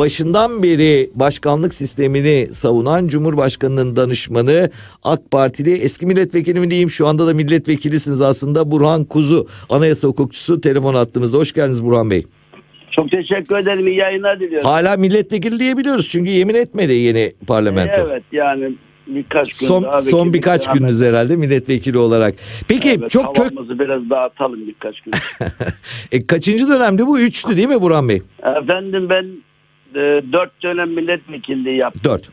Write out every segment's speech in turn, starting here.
başından beri başkanlık sistemini savunan Cumhurbaşkanı'nın danışmanı AK Partili eski milletvekili mi diyeyim şu anda da milletvekilisiniz aslında Burhan Kuzu anayasa hukukçusu telefon attığımızda hoş geldiniz Burhan Bey. Çok teşekkür ederim. İyi yayınlar diliyorum. Hala milletvekili diyebiliyoruz çünkü yemin etmedi yeni parlamento. Evet yani birkaç gün Son, daha son birkaç devam gününüz herhalde milletvekili olarak. Peki Evet, çok havamızı biraz dağıtalım birkaç gün. e, kaçıncı dönemde bu? Üçtü değil mi Burhan Bey? Efendim ben e, dört dönem milletvekilliği yaptım. Dört.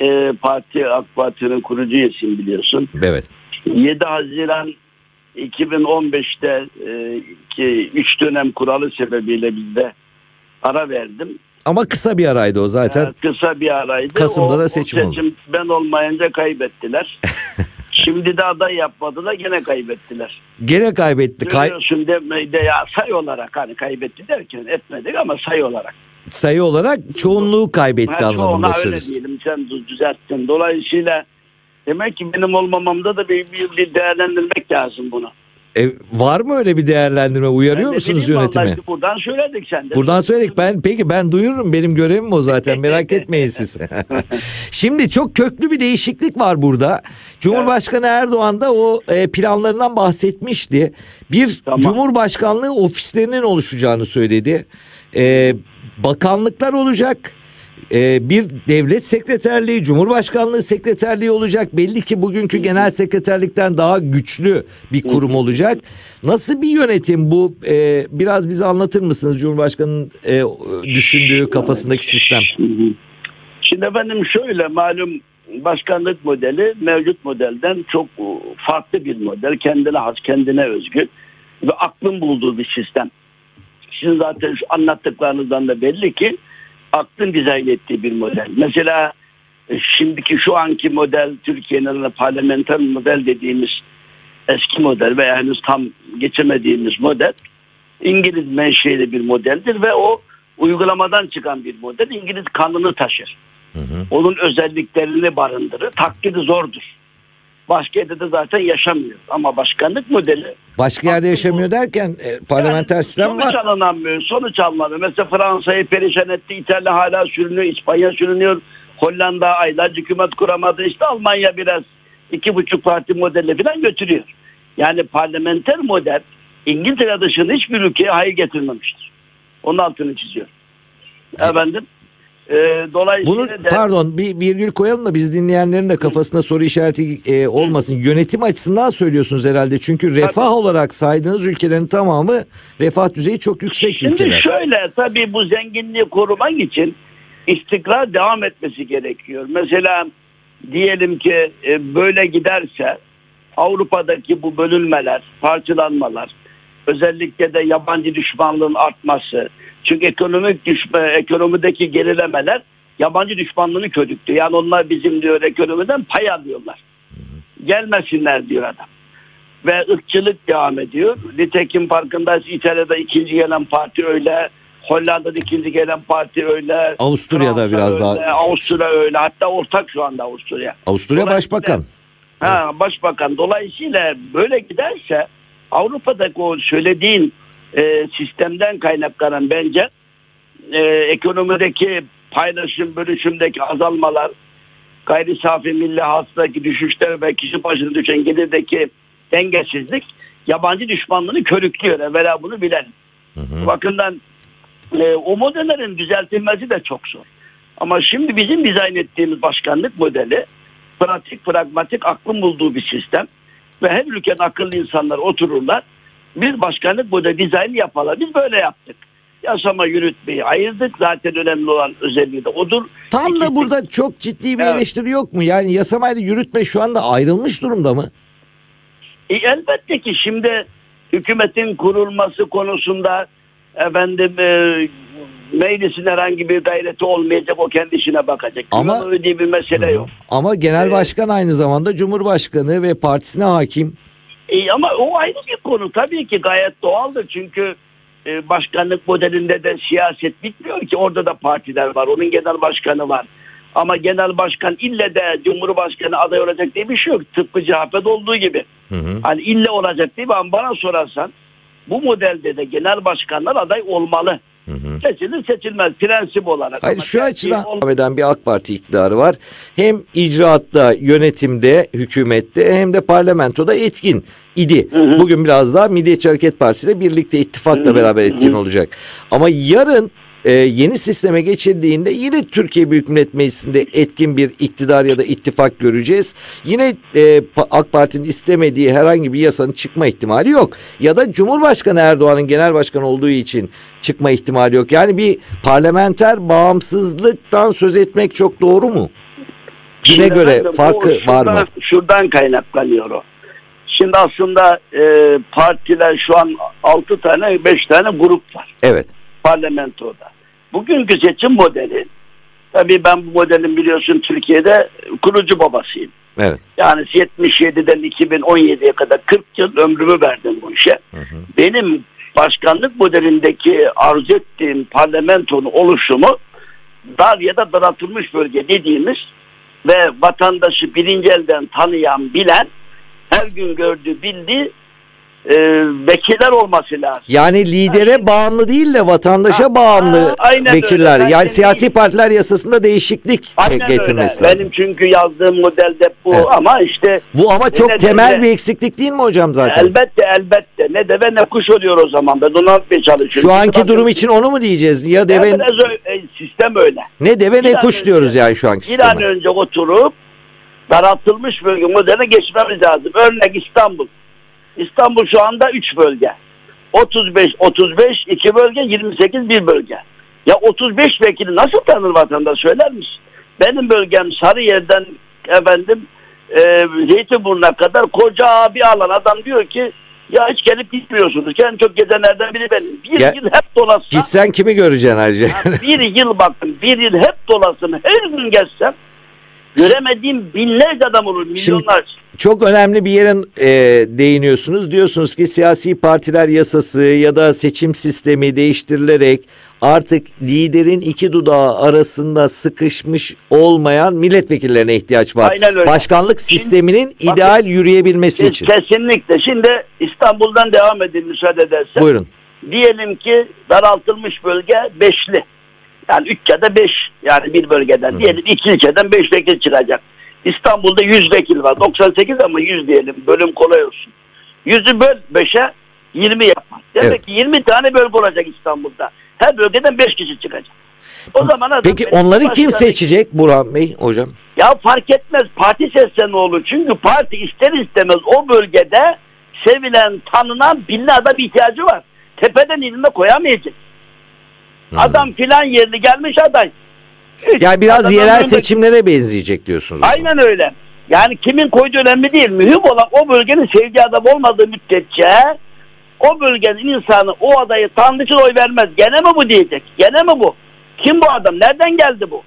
E, parti AK Parti'nin kurucu üyesiyim biliyorsun. Evet. 7 Haziran 2015'te e, ki 3 dönem kuralı sebebiyle bizde ara verdim. Ama kısa bir araydı o zaten. E, kısa bir araydı. Kasım'da O- da o seçim oldu. ben olmayınca kaybettiler. Şimdi de aday yapmadılar gene kaybettiler. Gene kaybetti. Kay- Görüyorsun de, de ya sayı olarak hani kaybetti derken etmedik ama sayı olarak. Sayı olarak çoğunluğu kaybetti Ha, anlamında çoğuna öyle söylüyorsun. diyelim sen dü- düzelttin. Dolayısıyla demek ki benim olmamamda da bir, bir, bir değerlendirmek lazım bunu. E, var mı öyle bir değerlendirme? Uyarıyor Ben musunuz yönetimi? buradan söyledik sen de. Buradan söyledik. Ben peki ben duyururum. Benim görevim o zaten. Merak etmeyin siz. Şimdi çok köklü bir değişiklik var burada. Cumhurbaşkanı Erdoğan da o e, planlarından bahsetmişti. Bir Tamam. Cumhurbaşkanlığı ofislerinin oluşacağını söyledi. E, bakanlıklar olacak. E, bir devlet sekreterliği, Cumhurbaşkanlığı sekreterliği olacak. Belli ki bugünkü genel sekreterlikten daha güçlü bir kurum olacak. Nasıl bir yönetim bu? E, biraz bize anlatır mısınız Cumhurbaşkanı'nın e, düşündüğü kafasındaki sistem? Şimdi efendim şöyle malum başkanlık modeli mevcut modelden çok farklı bir model. Kendine has, kendine özgü ve aklın bulduğu bir sistem. Şimdi zaten şu anlattıklarınızdan da belli ki aklın dizayn ettiği bir model. Mesela e, şimdiki şu anki model Türkiye'nin parlamenter model dediğimiz eski model veya henüz tam geçemediğimiz model İngiliz menşeli bir modeldir ve o uygulamadan çıkan bir model İngiliz kanını taşır. Onun özelliklerini barındırır. Taklidi zordur. Başka yerde de zaten yaşamıyor. Ama başkanlık modeli Başka yerde yaşamıyor derken e, parlamenter yani sistem sonuç var. alınamıyor. Sonuç alınamıyor. Mesela Fransa'yı perişan etti. İtalya hala sürünüyor. İspanya sürünüyor. Hollanda aylar hükümet kuramadı. İşte Almanya biraz iki buçuk parti modelle falan götürüyor. Yani parlamenter model İngiltere dışında hiçbir ülkeye hayır getirmemiştir. Onun altını çiziyor. Efendim. E, dolayısıyla Bunu de, pardon bir virgül koyalım da biz dinleyenlerin de kafasında soru işareti e, olmasın. Yönetim açısından söylüyorsunuz herhalde. Çünkü refah olarak saydığınız ülkelerin tamamı refah düzeyi çok yüksek Şimdi ülkeler. şöyle tabii bu zenginliği korumak için istikrar devam etmesi gerekiyor. Mesela diyelim ki e, böyle giderse Avrupa'daki bu bölünmeler, parçalanmalar, özellikle de yabancı düşmanlığın artması. Çünkü ekonomik düşme, ekonomideki gerilemeler yabancı düşmanlığını körüktü. Yani onlar bizim diyor ekonomiden pay alıyorlar. Gelmesinler diyor adam. Ve ırkçılık devam ediyor. Nitekim farkındayız İtalya'da ikinci gelen parti öyle. Hollanda'da ikinci gelen parti öyle. Avusturya'da Fransa biraz daha- öyle, Avusturya öyle. Hatta ortak şu anda Avusturya. Avusturya Başbakan. Ha, başbakan. Dolayısıyla böyle giderse Avrupa'daki o söylediğin e, sistemden kaynaklanan bence e, ekonomideki paylaşım bölüşümdeki azalmalar, gayri safi milli hasıladaki düşüşler ve kişi başına düşen gelirdeki dengesizlik yabancı düşmanlığını körüklüyor. Evvela bunu bilelim. Bu bakımdan e, o modellerin düzeltilmesi de çok zor. Ama şimdi bizim dizayn ettiğimiz başkanlık modeli pratik, pragmatik, aklın bulduğu bir sistem. Ve her ülkenin akıllı insanlar otururlar. Bir başkanlık modeli dizaynı yaparlar. Biz böyle yaptık. Yasama yürütmeyi ayırdık. Zaten önemli olan özelliği de odur. Tam da burada çok ciddi bir Evet. eleştiri yok mu? Yani yasamayla yürütme şu anda ayrılmış durumda mı? E, elbette ki şimdi hükümetin kurulması konusunda efendim e, meclisin herhangi bir gayreti olmayacak o kendi işine bakacak. Ama- öyle bir mesele yok. Ama genel Evet. başkan aynı zamanda Cumhurbaşkanı ve partisine hakim. E, ama o ayrı bir konu tabii ki gayet doğaldır çünkü e, başkanlık modelinde de siyaset bitmiyor ki orada da partiler var onun genel başkanı var. Ama genel başkan ille de Cumhurbaşkanı aday olacak diye bir şey yok. Tıpkı CHP'de olduğu gibi. Hı hı. Hani ille olacak değil mi? Ama bana sorarsan bu modelde de genel başkanlar aday olmalı. Seçilir seçilmez prensip olarak. Hayır Ama şu açıdan devam eden bir AK Parti iktidarı var. Hem icraatta, yönetimde, hükümette hem de parlamentoda etkin idi. Bugün biraz daha Milliyetçi Hareket Partisi ile birlikte ittifakla beraber etkin olacak. Ama yarın e, yeni sisteme geçildiğinde yine Türkiye Büyük Millet Meclisi'nde etkin bir iktidar ya da ittifak göreceğiz. Yine e, AK Parti'nin istemediği herhangi bir yasanın çıkma ihtimali yok. Ya da Cumhurbaşkanı Erdoğan'ın genel başkan olduğu için çıkma ihtimali yok. Yani bir parlamenter bağımsızlıktan söz etmek çok doğru mu? Şimdi göre efendim, farkı bu var mı? şuradan- Şuradan kaynaklanıyor o. Şimdi aslında e, partiler şu an 6 tane 5 tane grup var Evet. parlamentoda. Bugünkü seçim modeli tabii ben bu modelin biliyorsun Türkiye'de kurucu babasıyım. Evet. Yani 77'den 2017'ye kadar 40 yıl ömrümü verdim bu işe. Benim başkanlık modelindeki arzu ettiğim parlamentonun oluşumu dar ya da daraltılmış bölge dediğimiz ve vatandaşı birinci elden tanıyan, bilen, her gün gördüğü, bildiği e, vekiller olması lazım. Yani lidere bağımlı değil de vatandaşa Ha, bağımlı aynen vekiller. öyle. Yani siyasi değil. partiler yasasında değişiklik Aynen getirmesi öyle. lazım. Benim çünkü yazdığım modelde bu Evet. ama işte Bu ama çok Yine de- temel bir eksiklik değil mi hocam zaten? elbette elbette ne deve ne kuş oluyor o zaman. Ben onu anlatmaya çalışıyorum. Şu anki Bakın, durum için onu mu diyeceğiz? Ya Ya deve biraz ö- e, sistem öyle. ne deve Bir ne kuş önce- diyoruz yani şu anki Bir an sisteme. önce oturup daraltılmış bölge modeline geçmemiz lazım. Örnek İstanbul. İstanbul şu anda 3 bölge. 35 35 2 bölge 28 bir bölge. Ya 35 vekili nasıl tanır vatandaş söyler misin? Benim bölgem Sarıyer'den efendim e, Zeytinburnu'na kadar koca bir alan adam diyor ki ya hiç gelip gitmiyorsunuz. En çok gezenlerden biri benim. Bir Gel- yıl hep dolaşsam Gitsen kimi göreceksin ayrıca? ya bir yıl bakın bir yıl hep dolasın her gün gezsem göremediğim binlerce adam olur milyonlarca. Çok önemli bir yerin e, değiniyorsunuz. Diyorsunuz ki siyasi partiler yasası ya da seçim sistemi değiştirilerek artık liderin iki dudağı arasında sıkışmış olmayan milletvekillerine ihtiyaç var. Aynen öyle. Başkanlık Şimdi- sisteminin bakın- ideal yürüyebilmesi Kes- için. Kesinlikle. Şimdi İstanbul'dan devam edin müsaade edersen. Buyurun. Diyelim ki daraltılmış bölge beşli. Yani üç ya da beş yani bir bölgeden. Diyelim iki ilçeden beş vekil çıkacak. İstanbul'da 100 vekil var. 98 ama 100 diyelim. Bölüm kolay olsun. 100'ü böl 5'e 20 yapmak. Demek Evet. ki 20 tane bölge olacak İstanbul'da. Her bölgeden 5 kişi çıkacak. O zaman adam Peki onları kim seçecek Burhan Bey hocam? Ya fark etmez. Parti seçse ne olur? Çünkü parti ister istemez o bölgede sevilen, tanınan, bilinen adam ihtiyacı var. Tepeden inme koyamayacak. Adam filan yerli gelmiş aday. Üç, Yani biraz yerel seçimlere benzeyecek diyorsunuz. Aynen öyle. Yani kimin koyduğu önemli değil. Mühim olan o bölgenin sevdiği adam olmadığı müddetçe o bölgenin insanı o adayı tanıdığı için oy vermez. Gene mi bu diyecek? Gene mi bu? Kim bu adam? Nereden geldi bu?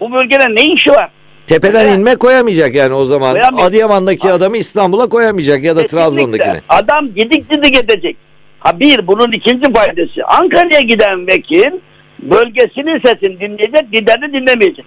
Bu bölgenin ne işi var? Tepeden Evet. inme koyamayacak yani o zaman. Koyamayacak. Adıyaman'daki adamı İstanbul'a koyamayacak ya da Kesinlikle. Trabzon'dakini. Adam gidik gidik edecek. Ha bir bunun ikinci faydası. Ankara'ya giden vekil bölgesinin sesini dinleyecek, liderini dinlemeyecek.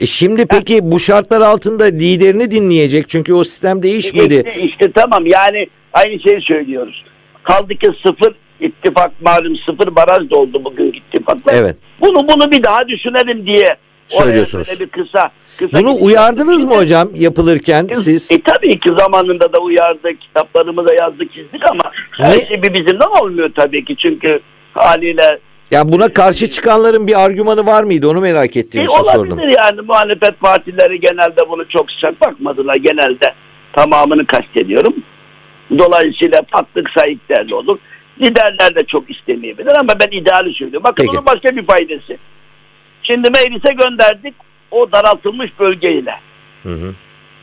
E şimdi peki bu şartlar altında liderini dinleyecek çünkü o sistem değişmedi. İşte, işte tamam yani aynı şeyi söylüyoruz. Kaldı ki sıfır ittifak malum sıfır baraj da oldu bugün ittifakla. Evet. Bunu bunu bir daha düşünelim diye. Oraya Söylüyorsunuz. böyle bir kısa, kısa Bunu gidiş uyardınız yaptık. mı hocam yapılırken siz? E tabii ki zamanında da uyardık, kitaplarımıza yazdık, çizdik ama her Ne? şey bir bizimden olmuyor tabii ki çünkü haliyle Yani buna karşı çıkanların bir argümanı var mıydı onu merak ettiğim E, için olabilir sordum. yani muhalefet partileri genelde bunu çok sıcak bakmadılar genelde tamamını kastediyorum. Dolayısıyla patlık sayıklarla olur. Liderler de çok istemeyebilir ama ben ideali söylüyorum. Bakın Peki. onun başka bir faydası. Şimdi meclise gönderdik o daraltılmış bölgeyle. Hı hı.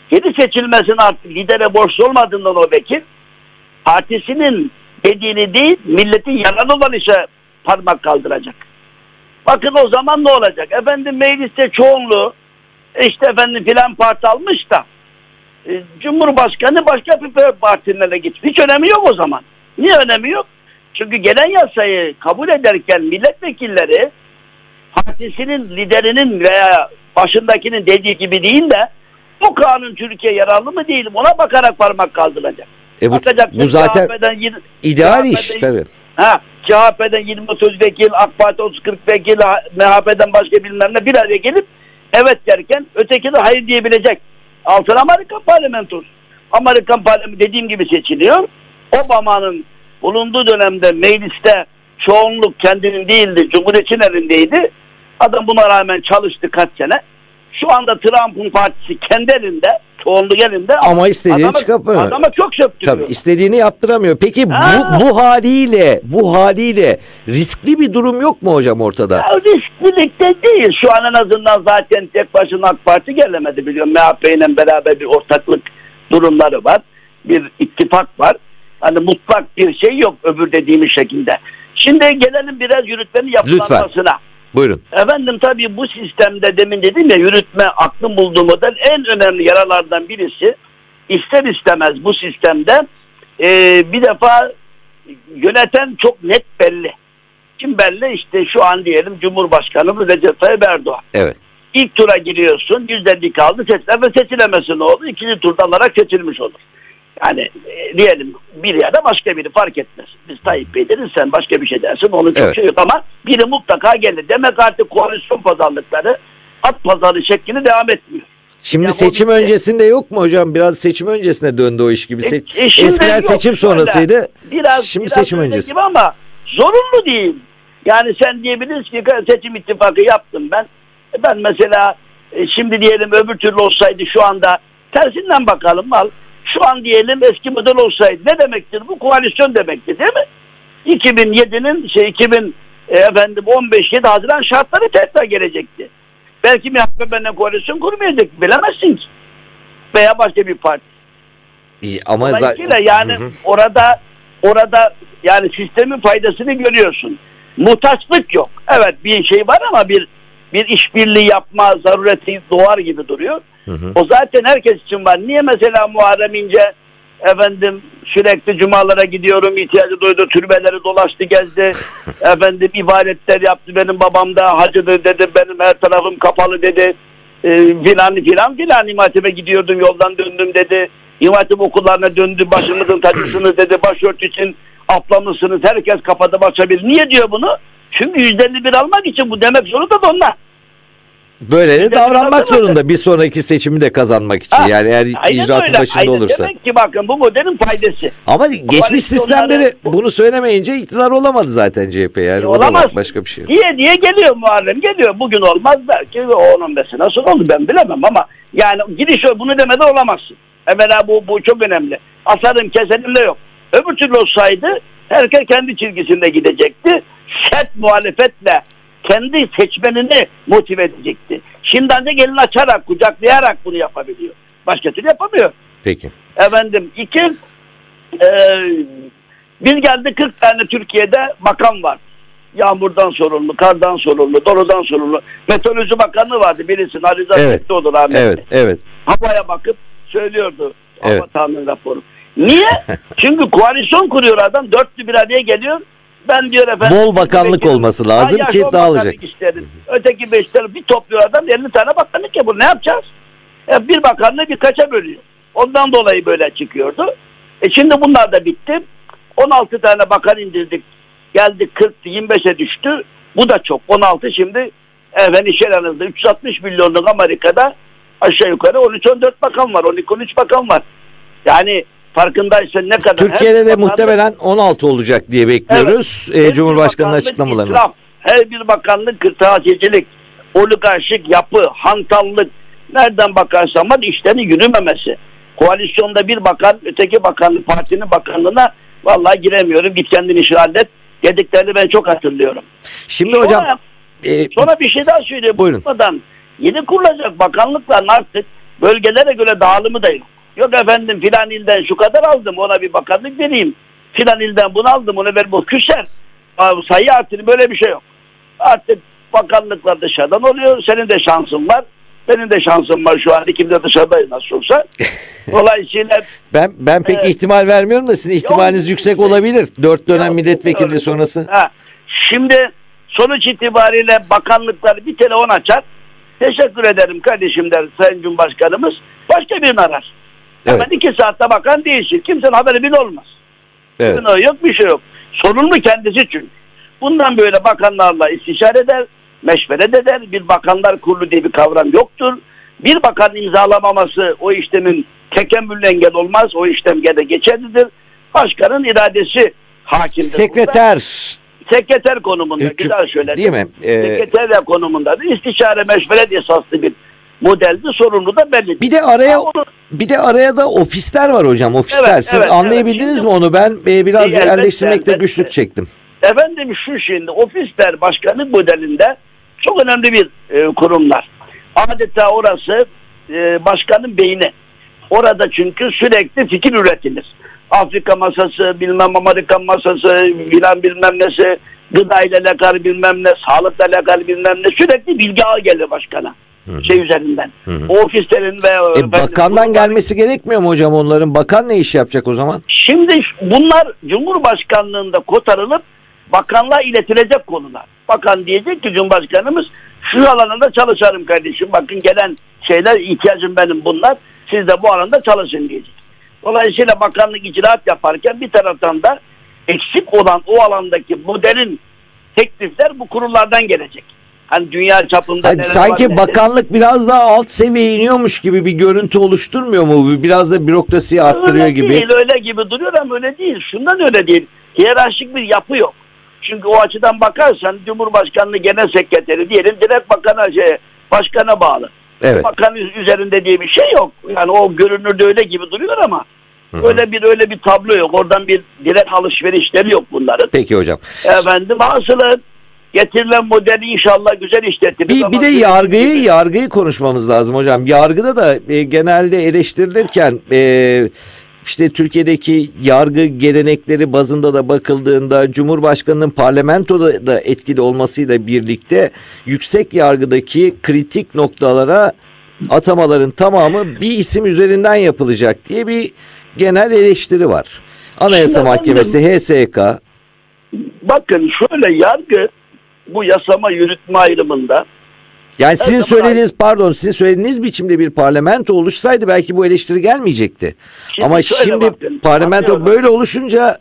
Geri seçilmesinin artık lidere borçlu olmadığından o vekil partisinin dediğini değil milletin yararlı olan işe parmak kaldıracak. Bakın o zaman ne olacak? Efendim mecliste çoğunluğu işte efendim filan parti almış da e, Cumhurbaşkanı başka bir partilere gitmiş. Hiç önemi yok o zaman. Niye önemi yok? Çünkü gelen yasayı kabul ederken milletvekilleri partisinin liderinin veya başındakinin dediği gibi değil de bu kanun Türkiye yararlı mı değil mi ona bakarak parmak kaldıracak. E bu, Bakacak bu zaten CHP'den ideal CHP'den iş tabii. Ha, CHP'den 20-30 vekil, AK Parti 30-40 vekil, MHP'den başka bilmem ne bir araya gelip evet derken öteki de hayır diyebilecek. Altın Amerikan parlamentosu. Amerikan parlamentosu dediğim gibi seçiliyor. Obama'nın bulunduğu dönemde mecliste çoğunluk kendinin değildi, Cumhuriyetçinin elindeydi. Adam buna rağmen çalıştı kaç sene. Şu anda Trump'ın partisi kendi elinde, çoğunluk elinde. Ama istediğini adama, çıkartmıyor. Adama çok söktürüyor. Tabii istediğini yaptıramıyor. Peki bu, bu haliyle, bu haliyle riskli bir durum yok mu hocam ortada? Ya risklilikte değil. Şu an en azından zaten tek başına AK Parti gelemedi biliyorum. MHP ile beraber bir ortaklık durumları var. Bir ittifak var. Hani mutlak bir şey yok öbür dediğimiz şekilde. Şimdi gelelim biraz yürütmenin yapılanmasına. Lütfen. Buyurun. Efendim tabii bu sistemde demin dedim ya yürütme aklım bulduğu model en önemli yaralardan birisi ister istemez bu sistemde e, bir defa yöneten çok net belli. Kim belli? işte şu an diyelim Cumhurbaşkanımız Recep Tayyip Erdoğan. Evet. İlk tura giriyorsun %50 kaldı seçilen ve seçilemesi ne olur? İkinci turda alarak seçilmiş olur. Yani e, diyelim bir yerde başka biri fark etmez. Biz Tayyip Bey deriz sen başka bir şey dersin onun çok evet. şey yok ama biri mutlaka gelir. Demek artık koalisyon pazarlıkları at pazarı şeklini devam etmiyor. Şimdi yani seçim o, öncesinde yok mu hocam? Biraz seçim öncesine döndü o iş gibi. Se e, e Eskiden yok, seçim sonrasıydı. Biraz, şimdi biraz seçim öncesi. Gibi ama zorunlu değil. Yani sen diyebiliriz ki seçim ittifakı yaptım ben. E, ben mesela e, şimdi diyelim öbür türlü olsaydı şu anda tersinden bakalım al. Şu an diyelim eski model olsaydı ne demektir bu? Koalisyon demektir değil mi? 2007'nin şey 2000 e, efendim 15 7 Haziran şartları tekrar gelecekti. Belki MHP benden koalisyon kurmayacak bilemezsin ki. Veya başka bir parti. Ama Dolayısıyla yani hı hı. orada orada yani sistemin faydasını görüyorsun. Muhtaçlık yok. Evet bir şey var ama bir bir işbirliği yapma zarureti doğar gibi duruyor. Hı hı. O zaten herkes için var. Niye mesela Muharrem İnce efendim sürekli cumalara gidiyorum ihtiyacı duydu türbeleri dolaştı gezdi. Efendim ibadetler yaptı benim babam da hacıdır dedi benim her tarafım kapalı dedi. E, filan filan filan. İmatime gidiyordum yoldan döndüm dedi. İmatim okullarına döndü başımızın tacısınız dedi başört için aplamışsınız herkes kapatıp açabilir niye diyor bunu? Çünkü yüzde bir almak için bu demek zorunda da onlar Böyle de davranmak zorunda bir sonraki seçimi de kazanmak için. Ha, yani eğer icraatın öyle. başında aynen olursa. Demek ki bakın bu modelin faydası. Ama geçmiş sistemleri bunu söylemeyince iktidar olamadı zaten CHP yani. E, olamaz. Başka bir şey. Diye diye geliyor Muharrem geliyor. Bugün olmaz belki 10-15 sene sonra olur ben bilemem ama yani gidiş bunu demeden olamazsın. Evvela bu, bu çok önemli. Asarım keselim de yok. Öbür türlü olsaydı herkes kendi çizgisinde gidecekti. Sert muhalefetle kendi seçmenini motive edecekti. Şimdi ancak elini açarak, kucaklayarak bunu yapabiliyor. Başka türlü yapamıyor. Peki. Efendim iki e, bir geldi 40 tane Türkiye'de bakan var. Yağmurdan sorumlu, kardan sorumlu, doludan sorumlu. Meteoroloji Bakanlığı vardı bilirsin. Ali Rıza evet. olur rahmetli. Evet, evet. Havaya bakıp söylüyordu. Evet. Hava raporu. Niye? Çünkü koalisyon kuruyor adam. Dörtlü bir araya geliyor. Ben diyor efendim. Bol bakanlık olması lazım ki dağılacak. Isteriz. Öteki beşleri bir topluyor adam 50 tane bakanlık yapıyor. Ne yapacağız? E, bir bakanlığı birkaça bölüyor. Ondan dolayı böyle çıkıyordu. E şimdi bunlar da bitti. 16 tane bakan indirdik. Geldi 40 25'e düştü. Bu da çok. 16 şimdi efendim iş aranızda 360 milyonluk Amerika'da aşağı yukarı 13-14 bakan var. 12-13 bakan var. Yani farkındaysan ne kadar. Türkiye'de de muhtemelen 16 olacak diye bekliyoruz. Evet, e, Cumhurbaşkanı'nın açıklamalarını. İsraf, her bir bakanlık kırtasiyecilik, oligarşik yapı, hantallık nereden bakarsan bak işlerin yürümemesi. Koalisyonda bir bakan öteki bakanlık partinin bakanlığına vallahi giremiyorum git kendini işi hallet dediklerini ben çok hatırlıyorum. Şimdi sonra, hocam e, sonra bir şey daha söyleyeyim. Buyurun. Yeni kurulacak bakanlıkların artık bölgelere göre dağılımı da yok. Yok efendim filan ilden şu kadar aldım ona bir bakanlık vereyim. Filan ilden bunu aldım onu ver bu küser. Sayı artırı böyle bir şey yok. Artık bakanlıklar dışarıdan oluyor. Senin de şansın var. Benim de şansım var şu an ikimde dışarıdayız nasıl olsa. Dolayısıyla ben ben pek e, ihtimal vermiyorum da sizin ihtimaliniz yok, yüksek olabilir. Dört dönem milletvekili sonrası. Ha, şimdi sonuç itibariyle bakanlıklar bir telefon açar. Teşekkür ederim kardeşim der Sayın Cumhurbaşkanımız. Başka birini arar. Evet. Hemen iki saatte bakan değişir. Kimsenin haberi bile olmaz. Evet. Yok bir şey yok. Sorumlu kendisi çünkü. Bundan böyle bakanlarla istişare eder, meşveret eder. Bir bakanlar kurulu diye bir kavram yoktur. Bir bakan imzalamaması o işlemin tekemmülüne engel olmaz. O işlem gene geçerlidir. Başkanın iradesi hakimdir. Sekreter. Burada. Sekreter konumunda. Hüküm- Güzel söyledim. Değil mi? Ee, Sekreter konumunda. İstişare meşveret esaslı bir modeldi. Sorumlu da belli. bir de araya Ha, onu- bir de araya da ofisler var hocam. Ofisler. Evet, Siz evet, anlayabildiniz evet. mi onu? Ben e, biraz Elbette, yerleştirmekte elbette. güçlük çektim. Efendim şu şimdi ofisler başkanlık modelinde çok önemli bir e, kurumlar. Adeta orası e, başkanın beyni. Orada çünkü sürekli fikir üretilir. Afrika masası, bilmem Amerikan masası, filan bilmem nesi, gıda ile alakalı bilmem ne, sağlıkla alakalı bilmem ne sürekli bilgi ağı gelir başkana. Şey üzerinden. Hı hı. O ofislerin ve E, bakandan kurumların- gelmesi gerekmiyor mu hocam onların? Bakan ne iş yapacak o zaman? Şimdi bunlar Cumhurbaşkanlığında kotarılıp bakanlığa iletilecek konular. Bakan diyecek ki Cumhurbaşkanımız şu alanda çalışarım kardeşim. Bakın gelen şeyler ihtiyacım benim bunlar. Siz de bu alanda çalışın diyecek. Dolayısıyla bakanlık icraat yaparken bir taraftan da eksik olan o alandaki modelin teklifler bu kurullardan gelecek. Hani dünya çapında Hani neler sanki var neler- bakanlık biraz daha alt seviyeye iniyormuş gibi bir görüntü oluşturmuyor mu? Biraz da bürokrasiyi arttırıyor öyle gibi. değil öyle gibi duruyor ama öyle değil. Şundan öyle değil. Hiyerarşik bir yapı yok. Çünkü o açıdan bakarsan Cumhurbaşkanlığı Genel Sekreteri diyelim direkt bakana şey, başkana bağlı. Evet. Bakan üz- üzerinde diye bir şey yok. Yani o görünürde öyle gibi duruyor ama Hı hı. öyle bir öyle bir tablo yok. Oradan bir direkt alışverişleri yok bunların. Peki hocam. Efendim hasılı getirilen modeli inşallah güzel işletilir. Bir, bir de yargıyı gibi- yargıyı konuşmamız lazım hocam. Yargıda da e, genelde eleştirilirken e, işte Türkiye'deki yargı gelenekleri bazında da bakıldığında Cumhurbaşkanının parlamentoda da etkili olmasıyla birlikte yüksek yargıdaki kritik noktalara atamaların tamamı bir isim üzerinden yapılacak diye bir genel eleştiri var. Anayasa Şimdi Mahkemesi, HSK, Bakın şöyle yargı bu yasama yürütme ayrımında Yani sizin zaman söylediğiniz pardon sizin söylediğiniz biçimde bir parlamento oluşsaydı belki bu eleştiri gelmeyecekti. Şimdi Ama şimdi bakın, parlamento anlıyorum. böyle oluşunca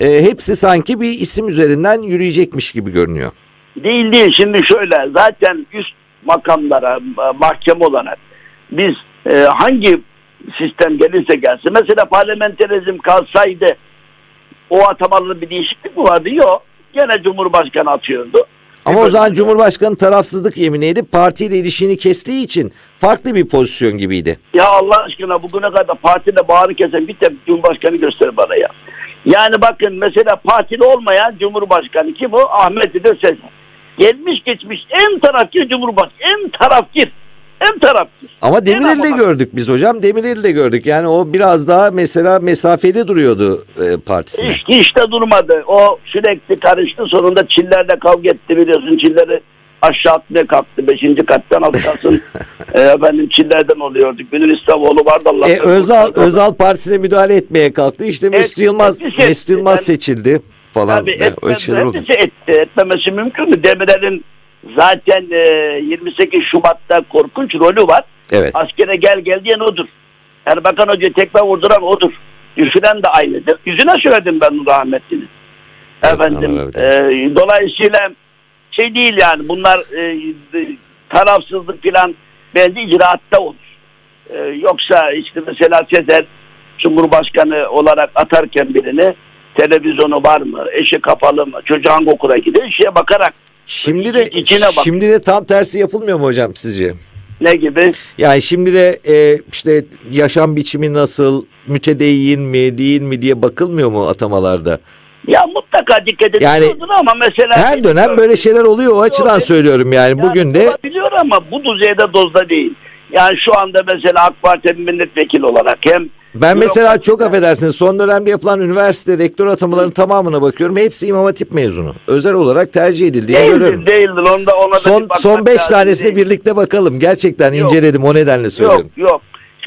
e, hepsi sanki bir isim üzerinden yürüyecekmiş gibi görünüyor. Değil değil. Şimdi şöyle zaten üst makamlara e, mahkeme olarak biz e, hangi sistem gelirse gelsin. Mesela parlamenterizm kalsaydı o atamalarda bir değişiklik mi vardı? Yok. Gene Cumhurbaşkanı atıyordu. Ama o zaman Cumhurbaşkanı tarafsızlık yemini edip partiyle ilişkini kestiği için farklı bir pozisyon gibiydi. Ya Allah aşkına bugüne kadar partiyle bağrı kesen bir tek Cumhurbaşkanı göster bana ya. Yani bakın mesela partili olmayan Cumhurbaşkanı kim o? Ahmet İdir Sezer. Gelmiş geçmiş en tarafkir Cumhurbaşkanı. En tarafkir. En tarafkir. Ama Demirel'i de gördük biz hocam. Demirel'i de gördük. Yani o biraz daha mesela mesafeli duruyordu e, partisine. Hiç de durmadı. O sürekli karıştı. Sonunda Çiller'le kavga etti biliyorsun. Çiller'i aşağı atmaya kalktı. Beşinci kattan atlasın. e, efendim Çiller'den oluyorduk. Günün İstanbul'u vardı Allah. E, Özal Özal partisine müdahale etmeye kalktı. İşte Mesut Et- Yılmaz. Mesut Yılmaz seçildi falan. Tabii etmez, şeyler oldu. etti. Etmemesi mümkün mü? Demirel'in zaten e, 28 Şubat'ta korkunç rolü var. Evet. Askere gel gel diyen odur. Erbakan Hoca'yı tekme vurduran odur. Düşüren de aynıdır. Yüzüne söyledim ben rahmetlinin. Evet, Efendim. E, dolayısıyla şey değil yani bunlar e, tarafsızlık filan bence icraatta olur. E, yoksa işte mesela Sezer Cumhurbaşkanı olarak atarken birini televizyonu var mı, eşi kapalı mı, çocuğu hangi okula gidiyor, şeye bakarak Şimdi de İçine bak. şimdi de tam tersi yapılmıyor mu hocam sizce? ne gibi? Yani şimdi de e, işte yaşam biçimi nasıl, mütedeyyin mi, değil mi diye bakılmıyor mu atamalarda? Ya mutlaka dikkat Yani ediliyordur ama mesela... Her dönem böyle şeyler oluyor o açıdan Yok, söylüyorum yani. Yani Bugün de olabiliyor ama bu düzeyde dozda değil. Yani şu anda mesela AK Parti milletvekili olarak hem ben mesela çok affedersiniz son dönemde yapılan üniversite rektör atamalarının tamamına bakıyorum. Hepsi İmam Hatip mezunu. Özel olarak tercih edildiğini görüyorum. değildir değildir onda ona da Son bir son 5 lazım tanesine değil. birlikte bakalım. Gerçekten Yok. inceledim o nedenle söylüyorum. Yok yok.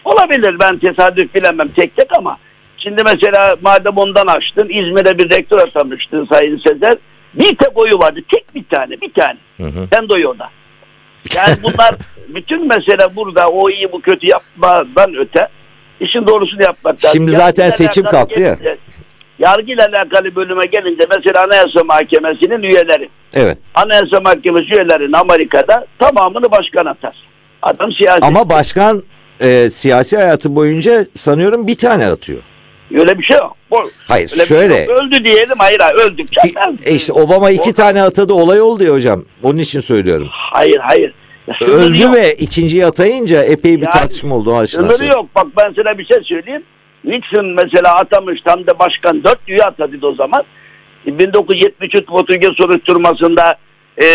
Olabilir ben tesadüf bilemem tek tek ama şimdi mesela madem ondan açtın İzmir'e bir rektör atamıştın Sayın Sezer. Bir tek oyu vardı. Tek bir tane bir tane. Hı hı. Ben de o da. Yani bunlar bütün mesele burada o iyi bu kötü yapmadan öte işin doğrusunu yapmak lazım. Şimdi Ya zaten bizden seçim kalktı ya. gelince- yargıyla alakalı bölüme gelince mesela Anayasa Mahkemesi'nin üyeleri. Evet. Anayasa Mahkemesi üyelerinin Amerika'da tamamını başkan atar. Adam siyasi. Ama başkan e, siyasi hayatı boyunca sanıyorum bir tane atıyor. Öyle bir şey yok. Bu, Hayır öyle bir şöyle. şey yok. Öldü diyelim. Hayır hayır öldükçe. E işte Obama iki O- tane atadı olay oldu ya hocam. Onun için söylüyorum. Hayır hayır. Öldü yok. ve ikinciyi atayınca epey bir Yani tartışma oldu açıdan. Sınırı yok. Bak ben sana bir şey söyleyeyim. Nixon mesela atamış tam da başkan dört üye atadı o zaman. 1973 Watergate soruşturmasında e,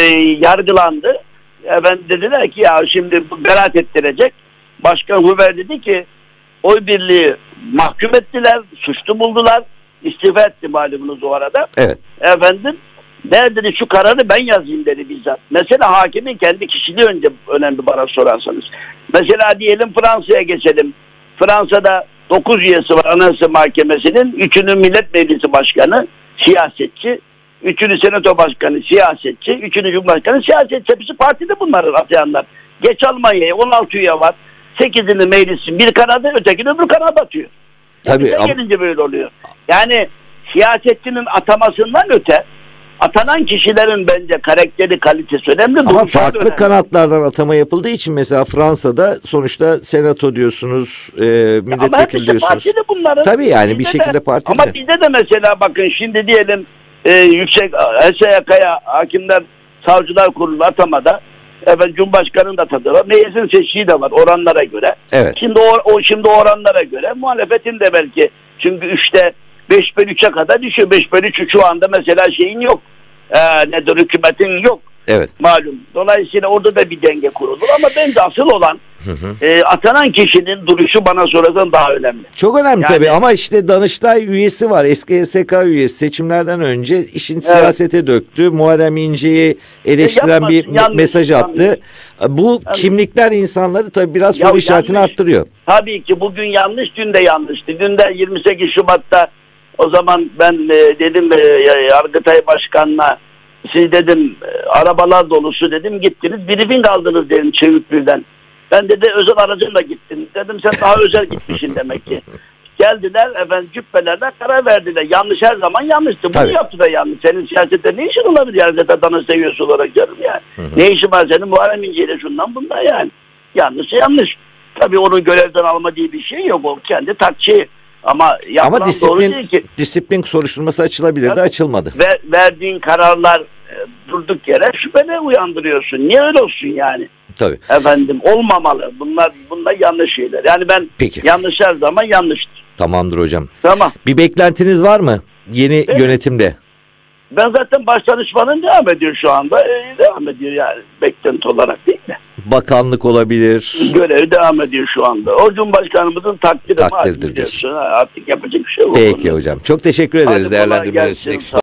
yargılandı. Efendim dediler ki ya şimdi beraat ettirecek. Başkan Hoover dedi ki oy birliği mahkum ettiler, suçlu buldular. İstifa etti malumunuz o arada. Evet. Efendim ne dedi şu kararı ben yazayım dedi bizzat. Mesela hakimin kendi kişiliği önce önemli bana sorarsanız. Mesela diyelim Fransa'ya geçelim. Fransa'da 9 üyesi var Anayasa Mahkemesi'nin. Üçünün Millet Meclisi Başkanı siyasetçi. Üçünü Senato Başkanı siyasetçi. Üçünü Cumhurbaşkanı siyasetçi. Hepsi partide bunların atayanlar. Geç Almanya'ya 16 üye var. 8'ini meclisin bir kanadı ötekini öbür kanada atıyor. Tabii Bize gelince böyle oluyor. Yani siyasetçinin atamasından öte atanan kişilerin bence karakteri kalitesi önemli. Ama farklı önemli. kanatlardan atama yapıldığı için mesela Fransa'da sonuçta senato diyorsunuz, e, milletvekili hepsi diyorsunuz. partili bunların. Tabii yani bir Bizde şekilde de- partili. Ama bizde de mesela bakın şimdi diyelim e, yüksek HSYK'ya hakimler savcılar kurulu atamada efendim Cumhurbaşkanı'nın da tadı var. Meclisin seçtiği de var oranlara göre. Evet. Şimdi o, o şimdi oranlara göre muhalefetin de belki çünkü 3'te 5 bölü 3'e kadar düşüyor. 5 bölü 3 şu anda mesela şeyin yok. Ee, nedir hükümetin yok Evet. malum. Dolayısıyla orada da bir denge kurulur ama bence asıl olan Hı hı. e, atanan kişinin duruşu bana sorarsan daha önemli. Çok önemli Yani- tabii ama işte Danıştay üyesi var. Eski SK üyesi seçimlerden önce işin siyasete döktü. Muharrem İnce'yi eleştiren yapmasın, bir yanlış, mesaj attı. Bu Tabii. kimlikler insanları tabii biraz Ya soru işaretini yanlış. arttırıyor. Tabii ki bugün yanlış, dün de yanlıştı. Dün de 28 Şubat'ta o zaman ben e, dedim e, Yargıtay Başkanı'na siz dedim e, arabalar dolusu dedim gittiniz briefing aldınız dedim Çevikbir'den. Ben dedi özel aracımla gittim. Dedim sen daha özel gitmişsin demek ki. Geldiler efendim cübbelerden karar verdiler. Yanlış her zaman yanlıştı. Bunu Tabii. yaptı da yanlış. Senin siyasette ne işin olabilir yani zaten danış seviyorsun olarak canım yani. Ne işin var senin Muharrem İnce'yle şundan bundan yani. Yanlış yanlış. Tabii onun görevden alma diye bir şey yok. O kendi takçı. Ama yapılan Ama doğru değil disiplin ki. disiplin soruşturması açılabilirdi, Tabii. açılmadı. Ve verdiğin kararlar e, durduk yere şüphene uyandırıyorsun. Niye öyle olsun yani? Tabii. Efendim olmamalı. Bunlar bunlar yanlış şeyler. Yani ben Peki. yanlış her zaman yanlıştır. Tamamdır hocam. Tamam. Bir beklentiniz var mı yeni Evet. yönetimde? Ben zaten başdanışmanın devam ediyor şu anda. E, devam ediyor yani beklenti olarak değil mi? Bakanlık olabilir. Görevi devam ediyor şu anda. O Cumhurbaşkanımızın takdiri. Takdirdir diyorsun. Ha, Artık yapacak bir şey yok. Peki hocam. Çok teşekkür ederiz Hadi kolay değerlendirmeleriniz için.